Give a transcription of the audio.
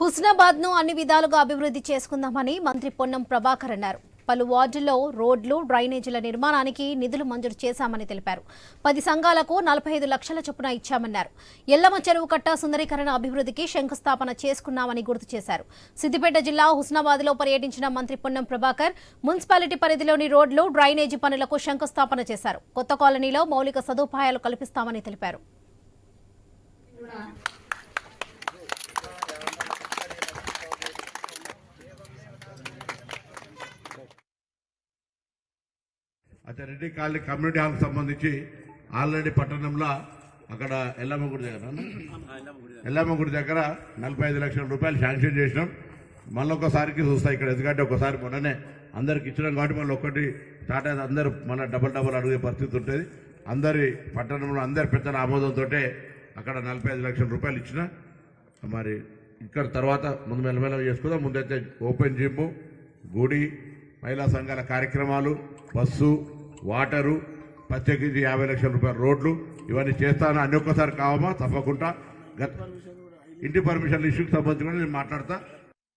హుస్నాబాద్ను అన్ని విధాలుగా అభివృద్ధి చేసుకుందామని మంత్రి పొన్నం ప్రభాకర్ అన్నారు. పలు వార్డుల్లో రోడ్లు డ్రైనేజీల నిర్మాణానికి నిధులు మంజూరు చేశామని తెలిపారు. పది సంఘాలకు నలభై ఐదు లక్షల చొప్పున ఇచ్చామన్నారు. ఎల్లమ్మ చెరువు కట్ట సుందరీకరణ అభివృద్ధికి శంకుస్థాపన చేసుకున్నామని గుర్తు చేశారు. సిద్దిపేట జిల్లా హుస్నాబాద్లో పర్యటించిన మంత్రి పొన్నం ప్రభాకర్ మున్సిపాలిటీ పరిధిలోని రోడ్లు డ్రైనేజీ పనులకు శంకుస్థాపన చేశారు. కొత్త కాలనీలో మౌలిక సదుపాయాలు కల్పిస్తామని తెలిపారు. అయితే రెడ్డి కాలనీ కమ్యూనిటీ హాల్కి సంబంధించి ఆల్రెడీ పట్టణంలో అక్కడ ఎల్లమ్మ గుడి దగ్గర ఎల్లమ్మ గుడి దగ్గర నలభై ఐదు లక్షల రూపాయలు శాంక్షన్ చేసినాం. మళ్ళీ ఒకసారికి చూస్తాయి ఇక్కడ ఎందుకంటే ఒకసారి మొన్ననే అందరికి ఇచ్చినాం కాబట్టి మళ్ళీ ఒకటి స్టార్ట్ అయితే అందరూ మళ్ళీ డబల్ డబల్ అడిగే పరిస్థితి ఉంటుంది. అందరి పట్టణంలో అందరి పెద్దల ఆమోదంతో అక్కడ నలభై ఐదు లక్షల రూపాయలు ఇచ్చిన. మరి ఇక్కడ తర్వాత ముందు మెల్లమెల్ల చేసుకుందాం. ముందైతే ఓపెన్ జిమ్ గుడి మహిళా సంఘాల కార్యక్రమాలు బస్సు వాటరు ప్రత్యేకించి యాభై లక్షల రూపాయల రోడ్లు ఇవన్నీ చేస్తాను? అన్ని ఒక్కసారి కావమా? తప్పకుండా. ఇంటి పర్మిషన్ ఇష్యూకి సంబంధించి కూడా నేను మాట్లాడతా.